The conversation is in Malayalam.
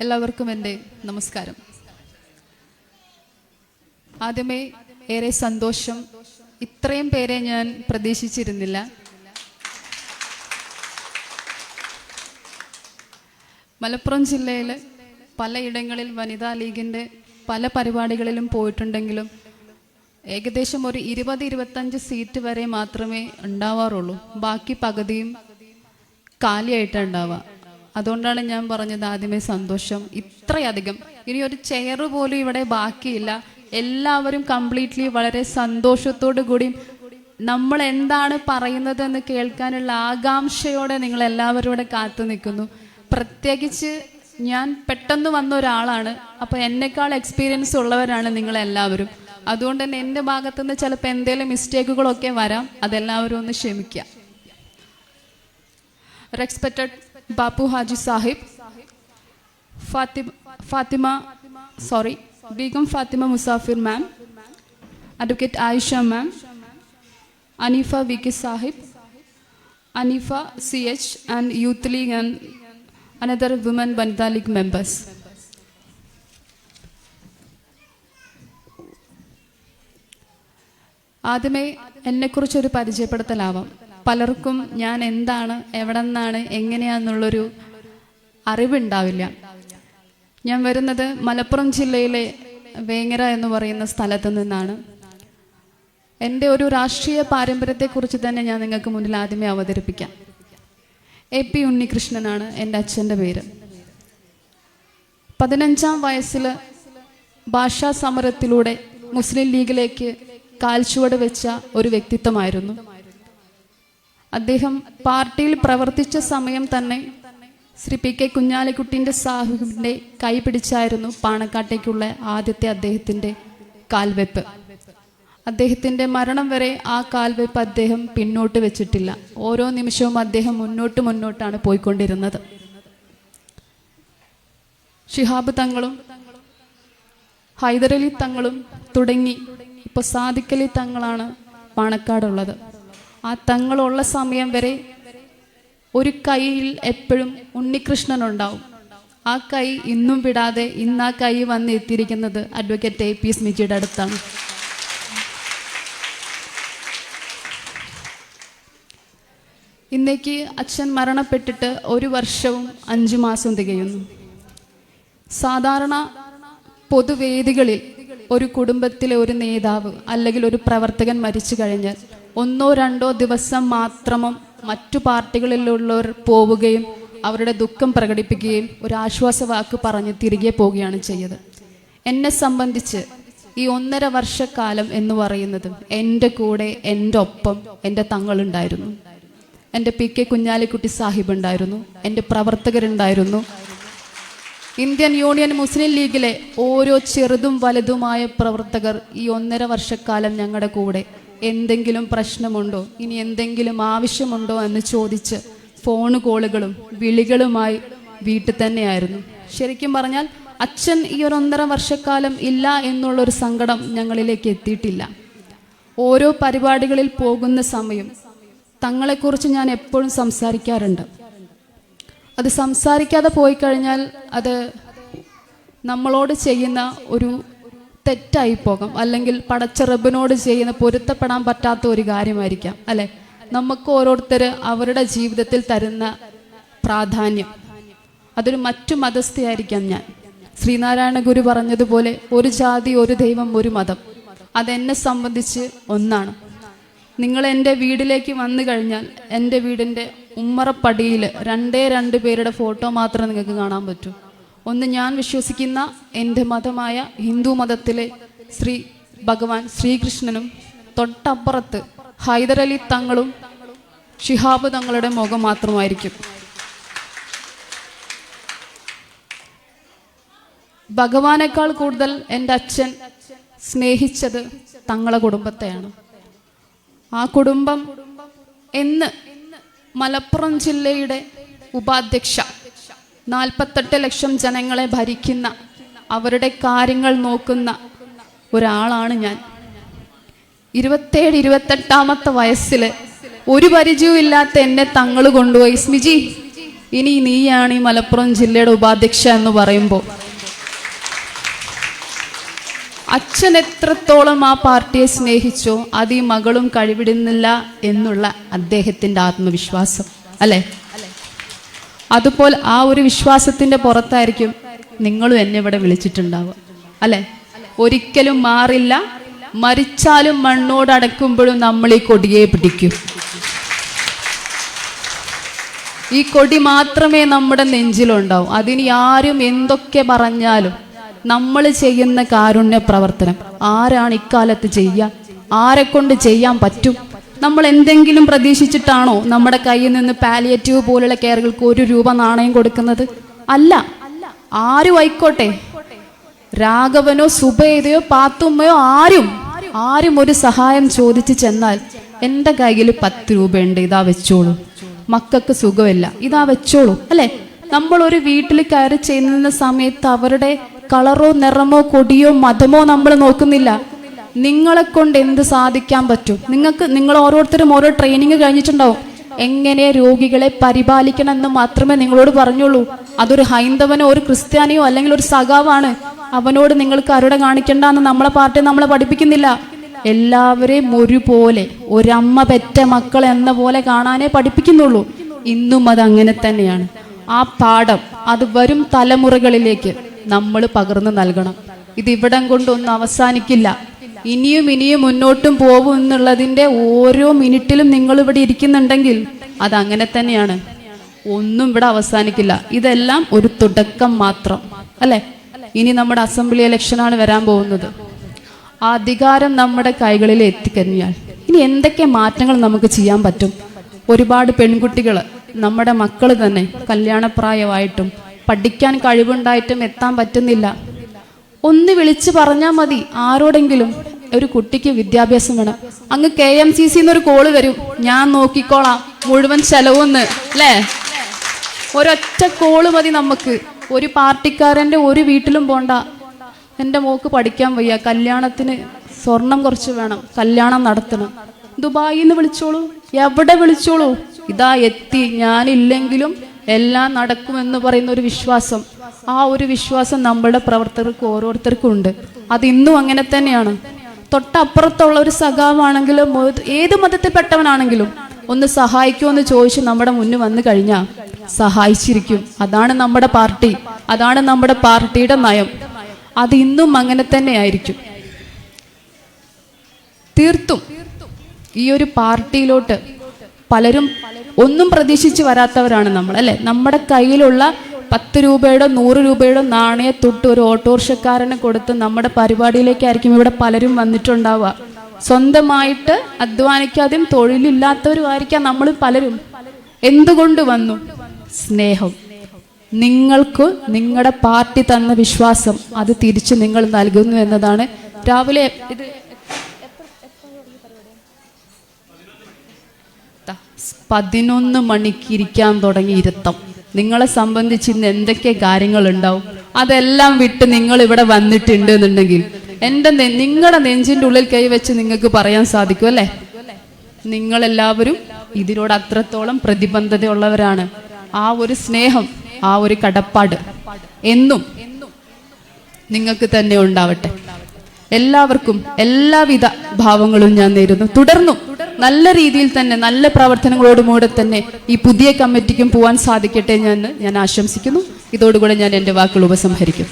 എല്ലാവർക്കും എന്റെ നമസ്കാരം. ആദ്യമേ ഏറെ സന്തോഷം. ഇത്രയും പേരെ ഞാൻ പ്രതീക്ഷിച്ചിരുന്നില്ല. മലപ്പുറം ജില്ലയിൽ പലയിടങ്ങളിൽ വനിതാ ലീഗിന്റെ പല പരിപാടികളിലും പോയിട്ടുണ്ടെങ്കിലും ഏകദേശം ഒരു ഇരുപത് ഇരുപത്തഞ്ച് സീറ്റ് വരെ മാത്രമേ ഉണ്ടാവാറുള്ളൂ. ബാക്കി പകുതിയും കാലിയായിട്ടാണ് ഉണ്ടാവുക. അതുകൊണ്ടാണ് ഞാൻ പറഞ്ഞത് ആദ്യമേ സന്തോഷം ഇത്രയധികം. ഇനി ഒരു ചെയർ പോലും ഇവിടെ ബാക്കിയില്ല. എല്ലാവരും കംപ്ലീറ്റ്ലി വളരെ സന്തോഷത്തോടു കൂടി നമ്മൾ എന്താണ് പറയുന്നത് എന്ന് കേൾക്കാനുള്ള ആകാംക്ഷയോടെ നിങ്ങൾ എല്ലാവരും ഇവിടെ കാത്തു നിൽക്കുന്നു. പ്രത്യേകിച്ച് ഞാൻ പെട്ടെന്ന് വന്ന ഒരാളാണ്. അപ്പോൾ എന്നെക്കാൾ എക്സ്പീരിയൻസ് ഉള്ളവരാണ് നിങ്ങൾ എല്ലാവരും. അതുകൊണ്ട് തന്നെ എന്റെ ഭാഗത്തുനിന്ന് ചിലപ്പോൾ എന്തെങ്കിലും മിസ്റ്റേക്കുകളൊക്കെ വരാം. അതെല്ലാവരും ഒന്ന് ക്ഷമിക്കുക. Bapu Haji Sahib Fathima Fathima sorry Begum Fathima Musafir ma'am advocate Ayisha ma'am Aneefa V K Sahib Aneefa C H and youth league and another woman Vanitha league members ആദ്യമേ എന്നെക്കുറിച്ചൊരു പരിചയപ്പെടുത്തലാവാം. പലർക്കും ഞാൻ എന്താണ് എവിടെ നിന്നാണ് എങ്ങനെയാന്നുള്ളൊരു അറിവുണ്ടാവില്ല. ഞാൻ വരുന്നത് മലപ്പുറം ജില്ലയിലെ വേങ്ങര എന്ന് പറയുന്ന സ്ഥലത്ത് നിന്നാണ്. എന്റെ ഒരു രാഷ്ട്രീയ പാരമ്പര്യത്തെക്കുറിച്ച് തന്നെ ഞാൻ നിങ്ങൾക്ക് മുന്നിൽ ആദ്യമേ അവതരിപ്പിക്കാം. എ പി ഉണ്ണികൃഷ്ണനാണ് എന്റെ അച്ഛന്റെ പേര്. പതിനഞ്ചാം വയസ്സിൽ ഭാഷാ സമരത്തിലൂടെ മുസ്ലിം ലീഗിലേക്ക് കാൽച്ചുവട് വെച്ച ഒരു വ്യക്തിത്വമായിരുന്നു. അദ്ദേഹം പാർട്ടിയിൽ പ്രവർത്തിച്ച സമയം തന്നെ ശ്രീ പി കെ കുഞ്ഞാലിക്കുട്ടിന്റെ സാഹിബിന്റെ കൈ പിടിച്ചായിരുന്നു പാണക്കാട്ടേക്കുള്ള ആദ്യത്തെ അദ്ദേഹത്തിന്റെ കാൽവെപ്പ്. അദ്ദേഹത്തിന്റെ മരണം വരെ ആ കാൽവെപ്പ് അദ്ദേഹം പിന്നോട്ട് വെച്ചിട്ടില്ല. ഓരോ നിമിഷവും അദ്ദേഹം മുന്നോട്ട് മുന്നോട്ടാണ് പോയിക്കൊണ്ടിരുന്നത്. ഷിഹാബ് തങ്ങളും ഹൈദരലി തങ്ങളും തുടങ്ങി ഇപ്പോൾ സാദിക്കലി തങ്ങളാണ് പാണക്കാടുള്ളത്. ആ തങ്ങളുള്ള സമയം വരെ ഒരു കൈയിൽ എപ്പോഴും ഉണ്ണികൃഷ്ണൻ ഉണ്ടാവും ആ കൈ ഇന്നും വിടാതെ ഇന്ന് ആ കൈ വന്ന് എത്തിയിരിക്കുന്നത് അഡ്വക്കേറ്റ് എ പി സ്മിജിയുടെ അടുത്താണ്. ഇന്നേക്ക് അച്ഛൻ മരണപ്പെട്ടിട്ട് ഒരു വർഷവും അഞ്ചു മാസം തികയുന്നു. സാധാരണ പൊതുവേദികളിൽ ഒരു കുടുംബത്തിലെ ഒരു നേതാവ് അല്ലെങ്കിൽ ഒരു പ്രവർത്തകൻ മരിച്ചു കഴിഞ്ഞാൽ ഒന്നോ രണ്ടോ ദിവസം മാത്രമോ മറ്റു പാർട്ടികളിലുള്ളവർ പോവുകയും അവരുടെ ദുഃഖം പ്രകടിപ്പിക്കുകയും ഒരു ആശ്വാസവാക്ക് പറഞ്ഞ് തിരികെ പോവുകയാണ് ചെയ്തത്. എന്നെ സംബന്ധിച്ച് ഈ ഒന്നര വർഷക്കാലം എന്ന് പറയുന്നത് എന്റെ കൂടെ എന്റെ ഒപ്പം എന്റെ തങ്ങളുണ്ടായിരുന്നു. എന്റെ പി കെ കുഞ്ഞാലിക്കുട്ടി സാഹിബ് ഉണ്ടായിരുന്നു. എന്റെ പ്രവർത്തകരുണ്ടായിരുന്നു. ഇന്ത്യൻ യൂണിയൻ മുസ്ലിം ലീഗിലെ ഓരോ ചെറുതും വലുതുമായ പ്രവർത്തകർ ഈ ഒന്നര വർഷക്കാലം ഞങ്ങളുടെ കൂടെ എന്തെങ്കിലും പ്രശ്നമുണ്ടോ? ഇനി എന്തെങ്കിലും ആവശ്യമുണ്ടോ എന്ന് ചോദിച്ച് ഫോൺ കോളുകളും വിളികളുമായി വീട്ടിൽ തന്നെയായിരുന്നു. ശരിക്കും പറഞ്ഞാൽ അച്ഛൻ ഈ ഒരു ഒന്നര വർഷക്കാലം ഇല്ല എന്നുള്ളൊരു സങ്കടം ഞങ്ങളിലേക്ക് എത്തിയിട്ടില്ല. ഓരോ പരിപാടികളിൽ പോകുന്ന സമയം തങ്ങളെക്കുറിച്ച് ഞാൻ എപ്പോഴും സംസാരിക്കാറുണ്ട്. അത് സംസാരിക്കാതെ പോയി കഴിഞ്ഞാൽ അത് നമ്മളോട് ചെയ്യുന്ന ഒരു തെറ്റായി പോകാം അല്ലെങ്കിൽ പടച്ച റബ്ബിനോട് ചെയ്യുന്ന പൊരുത്തപ്പെടാൻ പറ്റാത്ത ഒരു കാര്യമായിരിക്കാം അല്ലെ? നമുക്ക് ഓരോരുത്തർ അവരുടെ ജീവിതത്തിൽ തരുന്ന പ്രാധാന്യം. അതൊരു മറ്റു മതസ്ഥയായിരിക്കാം ഞാൻ. ശ്രീനാരായണ ഗുരു പറഞ്ഞതുപോലെ ഒരു ജാതി ഒരു ദൈവം ഒരു മതം. അതെന്നെ സംബന്ധിച്ച് ഒന്നാണ്. നിങ്ങൾ എന്റെ വീട്ടിലേക്ക് വന്നു കഴിഞ്ഞാൽ എന്റെ വീടിന്റെ ഉമ്മറപ്പടിയിൽ രണ്ടേ രണ്ട് പേരുടെ ഫോട്ടോ മാത്രമേ നിങ്ങൾക്ക് കാണാൻ പറ്റൂ. ഒന്ന് ഞാൻ വിശ്വസിക്കുന്ന എന്റെ മതമായ ഹിന്ദു മതത്തിലെ ശ്രീ ഭഗവാൻ ശ്രീകൃഷ്ണനും തൊട്ടപ്പുറത്ത് ഹൈദരലി തങ്ങളും ഷിഹാബ് തങ്ങളുടെ മുഖം മാത്രമായിരിക്കും. ഭഗവാനേക്കാൾ കൂടുതൽ എന്റെ അച്ഛൻ സ്നേഹിച്ചത് തങ്ങളെ കുടുംബത്തെയാണ്. ആ കുടുംബം എന്ന് മലപ്പുറം ജില്ലയുടെ ഉപാധ്യക്ഷ നാൽപ്പത്തെട്ട് ലക്ഷം ജനങ്ങളെ ഭരിക്കുന്ന അവരുടെ കാര്യങ്ങൾ നോക്കുന്ന ഒരാളാണ് ഞാൻ. ഇരുപത്തേഴ് ഇരുപത്തെട്ടാമത്തെ വയസ്സിൽ ഒരു പരിചയവും ഇല്ലാത്ത എന്നെ തങ്ങൾ കൊണ്ടുപോയി. സ്മിജി ഇനി നീയാണ് ഈ മലപ്പുറം ജില്ലയുടെ ഉപാധ്യക്ഷ എന്ന് പറയുമ്പോൾ അച്ഛൻ എത്രത്തോളം ആ പാർട്ടിയെ സ്നേഹിച്ചോ അത് ഈ മകളും കഴിവിടുന്നില്ല എന്നുള്ള അദ്ദേഹത്തിന്റെ ആത്മവിശ്വാസം. അല്ലെ? അതുപോലെ ആ ഒരു വിശ്വാസത്തിന്റെ പുറത്തായിരിക്കും നിങ്ങളും എന്നെ ഇവിടെ വിളിച്ചിട്ടുണ്ടാവുക. അല്ലെ? ഒരിക്കലും മാറില്ല. മരിച്ചാലും മണ്ണോടടക്കുമ്പോഴും നമ്മൾ ഈ കൊടിയെ പിടിക്കും. ഈ കൊടി മാത്രമേ നമ്മുടെ നെഞ്ചിലുണ്ടാവും. അതിന് ആരും എന്തൊക്കെ പറഞ്ഞാലും നമ്മൾ ചെയ്യുന്ന കാരുണ്യ പ്രവർത്തനം ആരാണ് ഇക്കാലത്ത് ചെയ്യുക ആരെ കൊണ്ട് ചെയ്യാൻ പറ്റും? നമ്മൾ എന്തെങ്കിലും പ്രതീക്ഷിച്ചിട്ടാണോ നമ്മുടെ കയ്യിൽ നിന്ന് പാലിയേറ്റീവ് പോലുള്ള കെയറുകൾക്ക് ഒരു രൂപ നാണയം കൊടുക്കുന്നത്? അല്ല. ആരും ആയിക്കോട്ടെ. രാഘവനോ സുബൈദയോ പാത്തുമ്മയോ ആരും ആരും ഒരു സഹായം ചോദിച്ചു ചെന്നാൽ എന്റെ കയ്യിൽ പത്ത് രൂപയുണ്ട് ഇതാ വെച്ചോളൂ. മക്കൾക്ക് സുഖമില്ല ഇതാ വെച്ചോളൂ അല്ലെ? നമ്മൾ ഒരു വീട്ടിൽ കയറി ചെയ്യുന്ന സമയത്ത് അവരുടെ കളറോ നിറമോ കൊടിയോ മതമോ നമ്മൾ നോക്കുന്നില്ല. നിങ്ങളെ കൊണ്ട് എന്ത് സാധിക്കാൻ പറ്റും? നിങ്ങൾക്ക് നിങ്ങൾ ഓരോരുത്തരും ഓരോ ട്രെയിനിങ് കഴിഞ്ഞിട്ടുണ്ടാവും. എങ്ങനെ രോഗികളെ പരിപാലിക്കണം എന്ന് മാത്രമേ നിങ്ങളോട് പറഞ്ഞുള്ളൂ. അതൊരു ഹൈന്ദവനോ ഒരു ക്രിസ്ത്യാനിയോ അല്ലെങ്കിൽ ഒരു സഖാവാണ്. അവനോട് നിങ്ങൾ കരുട കാണിക്കണ്ട എന്ന് നമ്മളെ പാർട്ടി നമ്മളെ പഠിപ്പിക്കുന്നില്ല. എല്ലാവരെയും ഒരുപോലെ ഒരമ്മ പെറ്റ മക്കൾ എന്ന പോലെ കാണാനേ പഠിപ്പിക്കുന്നുള്ളൂ. ഇന്നും അത് അങ്ങനെ തന്നെയാണ്. ആ പാഠം അത് വരും തലമുറകളിലേക്ക് നമ്മൾ പകർന്നു നൽകണം. ഇത് ഇവിടം കൊണ്ടൊന്നും അവസാനിക്കില്ല. ഇനിയും ഇനിയും മുന്നോട്ടും പോകും എന്നുള്ളതിന്റെ ഓരോ മിനിറ്റിലും നിങ്ങൾ ഇവിടെ ഇരിക്കുന്നുണ്ടെങ്കിൽ അത് അങ്ങനെ തന്നെയാണ്. ഒന്നും ഇവിടെ അവസാനിക്കില്ല. ഇതെല്ലാം ഒരു തുടക്കം മാത്രം. അല്ലെ? ഇനി നമ്മുടെ അസംബ്ലി ഇലക്ഷനാണ് വരാൻ പോകുന്നത്. ആ അധികാരം നമ്മുടെ കൈകളിൽ എത്തിക്കഴിഞ്ഞാൽ ഇനി എന്തൊക്കെ മാറ്റങ്ങൾ നമുക്ക് ചെയ്യാൻ പറ്റും? ഒരുപാട് പെൺകുട്ടികൾ നമ്മുടെ മക്കൾ തന്നെ കല്യാണപ്രായമായിട്ടും പഠിക്കാൻ കഴിവുണ്ടായിട്ടും എത്താൻ പറ്റുന്നില്ല. ഒന്ന് വിളിച്ചു പറഞ്ഞാൽ മതി. ആരോടെങ്കിലും ഒരു കുട്ടിക്ക് വിദ്യാഭ്യാസം വേണം. അങ്ങ് കെ എം സി സിന്ന് ഒരു കോൾ വരും. ഞാൻ നോക്കിക്കോളാം. മുഴുവൻ ചെലവെന്ന് അല്ലേ? ഒരൊറ്റ കോൾ മതി നമുക്ക്. ഒരു പാർട്ടിക്കാരന്റെ ഒരു വീട്ടിലും പോണ്ട. എന്റെ മോക്ക് പഠിക്കാൻ വയ്യ. കല്യാണത്തിന് സ്വർണം കുറച്ച് വേണം. കല്യാണം നടത്തണം. ദുബായിൽ നിന്ന് വിളിച്ചോളൂ. എവിടെ വിളിച്ചോളൂ? ഇതാ എത്തി. ഞാനില്ലെങ്കിലും എല്ലാം നടക്കുമെന്ന് പറയുന്ന ഒരു വിശ്വാസം. ആ ഒരു വിശ്വാസം നമ്മുടെ പ്രവർത്തകർക്ക് ഓരോരുത്തർക്കും ഉണ്ട്. അത് ഇന്നും അങ്ങനെ തന്നെയാണ്. തൊട്ടപ്പുറത്തുള്ള ഒരു സഖാവാണെങ്കിലും ഏത് മതത്തിൽപ്പെട്ടവനാണെങ്കിലും ഒന്ന് സഹായിക്കുമെന്ന് ചോദിച്ച് നമ്മുടെ മുന്നിൽ വന്നു കഴിഞ്ഞാൽ സഹായിച്ചിരിക്കും. അതാണ് നമ്മുടെ പാർട്ടി. അതാണ് നമ്മുടെ പാർട്ടിയുടെ നയം. അത് ഇന്നും അങ്ങനെ തന്നെ ആയിരിക്കും തീർത്തും ഈ ഒരു പാർട്ടിയിലോട്ട് പലരും ഒന്നും പ്രതീക്ഷിച്ച് വരാത്തവരാണ് നമ്മൾ അല്ലെ? നമ്മുടെ കയ്യിലുള്ള പത്ത് രൂപയുടെ നൂറ് രൂപയുടെ നാണയത്തൊട്ട് ഒരു ഓട്ടോറിക്ഷക്കാരന് കൊടുത്ത് നമ്മുടെ പരിപാടിയിലേക്കായിരിക്കും ഇവിടെ പലരും വന്നിട്ടുണ്ടാവുക. സ്വന്തമായിട്ട് അധ്വാനിക്കാതെയും തൊഴിലില്ലാത്തവരും ആയിരിക്കാം നമ്മൾ പലരും. എന്തുകൊണ്ട് വന്നു? സ്നേഹം. നിങ്ങൾക്ക് നിങ്ങളുടെ പാർട്ടി തന്ന വിശ്വാസം അത് തിരിച്ച് നിങ്ങൾ നൽകുന്നു എന്നതാണ്. രാവിലെ ഇത് പതിനൊന്ന് മണിക്ക് ഇരിക്കാൻ തുടങ്ങി ഇരുത്തം. നിങ്ങളെ സംബന്ധിച്ച് ഇന്ന് എന്തൊക്കെ കാര്യങ്ങളുണ്ടാവും? അതെല്ലാം വിട്ട് നിങ്ങൾ ഇവിടെ വന്നിട്ടുണ്ട് എന്നുണ്ടെങ്കിൽ എന്റെ നിങ്ങളുടെ നെഞ്ചിന്റെ ഉള്ളിൽ കൈവച്ച് നിങ്ങൾക്ക് പറയാൻ സാധിക്കും അല്ലേ? നിങ്ങളെല്ലാവരും ഇതിനോട് അത്രത്തോളം പ്രതിബന്ധതയുള്ളവരാണ്. ആ ഒരു സ്നേഹം ആ ഒരു കടപ്പാട് എന്നും നിങ്ങൾക്ക് തന്നെ ഉണ്ടാവട്ടെ. എല്ലാവർക്കും എല്ലാവിധ ഭാവങ്ങളും ഞാൻ നേരുന്നു. തുടർന്നും നല്ല രീതിയിൽ തന്നെ നല്ല പ്രവർത്തനങ്ങളോടുകൂടെ തന്നെ ഈ പുതിയ കമ്മിറ്റിക്കും പോകാൻ സാധിക്കട്ടെ എന്ന് ഞാൻ ആശംസിക്കുന്നു. ഇതോടുകൂടെ ഞാൻ എന്റെ വാക്കുകൾ ഉപസംഹരിക്കും.